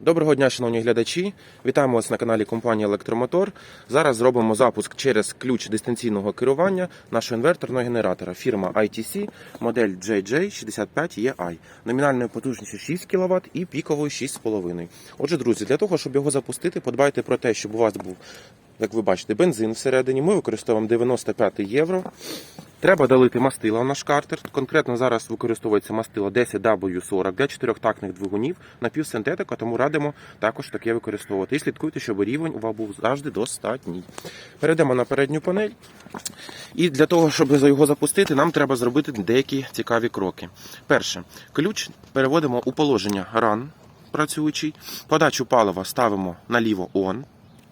Доброго дня, шановні глядачі. Вітаємо вас на каналі компанії Електромотор. Зараз зробимо запуск через ключ дистанційного керування нашого інверторного генератора. Фірма ITC, модель JJ65EI. Номінальною потужністю 6 кВт і піковою 6,5. Отже, друзі, для того, щоб його запустити, подбайте про те, щоб у вас був, як ви бачите, бензин всередині. Ми використовуємо 95 євро. Треба долити мастила в наш картер. Конкретно зараз використовується мастило 10W40 для чотирьохтактних двигунів напівсинтетика, тому радимо також таке використовувати. І слідкуйте, щоб рівень у вас був завжди достатній. Перейдемо на передню панель. І для того, щоб його запустити, нам треба зробити деякі цікаві кроки. Перше, ключ переводимо у положення run працюючий. Подачу палива ставимо наліво on.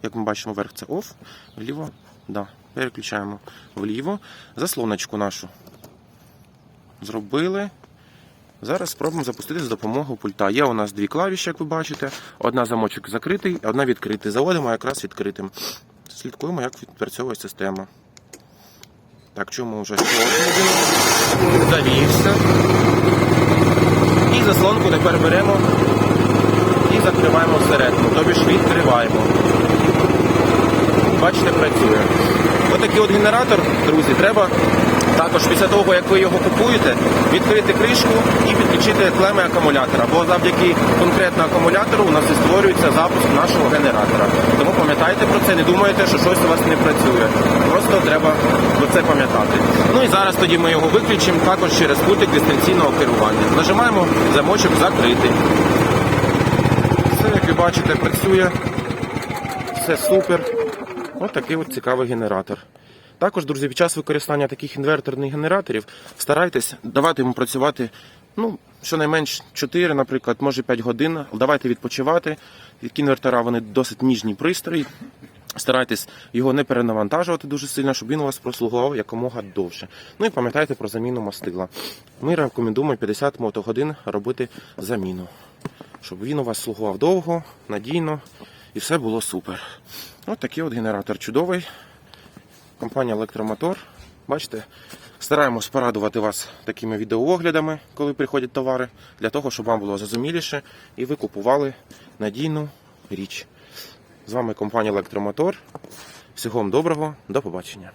Як ми бачимо, вверх це off, вліво да. Переключаємо вліво. Заслоночку нашу зробили. Зараз спробуємо запустити з допомогою пульта. Є у нас дві клавіші, як ви бачите. Одна замочок закритий, одна відкритий. Заводимо якраз відкритим. Слідкуємо, як відпрацьовує система. Так, чому вже завівся. І заслонку тепер беремо і закриваємо всередину. Тобі ж відкриваємо. Бачите, працює. Отакий от генератор, друзі, треба також після того, як ви його купуєте, відкрити кришку і підключити клеми акумулятора. Бо завдяки конкретно акумулятору у нас і створюється запуск нашого генератора. Тому пам'ятайте про це, не думайте, що щось у вас не працює. Просто треба про це пам'ятати. Ну і зараз тоді ми його виключимо також через пультик дистанційного керування. Нажимаємо замочок закритий. Все, як ви бачите, працює. Все супер. Ось такий от цікавий генератор. Також, друзі, під час використання таких інверторних генераторів старайтесь давати йому працювати ну, щонайменш 4, наприклад, може 5 годин. Давайте відпочивати. Такі інвертора вони досить ніжні пристрої. Старайтесь його не перенавантажувати дуже сильно, щоб він у вас прослугував якомога довше. Ну і пам'ятайте про заміну мастила. Ми рекомендуємо 50 мотогодин робити заміну, щоб він у вас слугував довго, надійно і все було супер. Ось такий от генератор чудовий. Компанія Електромотор. Бачите, стараємось порадувати вас такими відеооглядами, коли приходять товари, для того, щоб вам було зрозуміліше і ви купували надійну річ. З вами компанія Електромотор. Всього вам доброго, до побачення.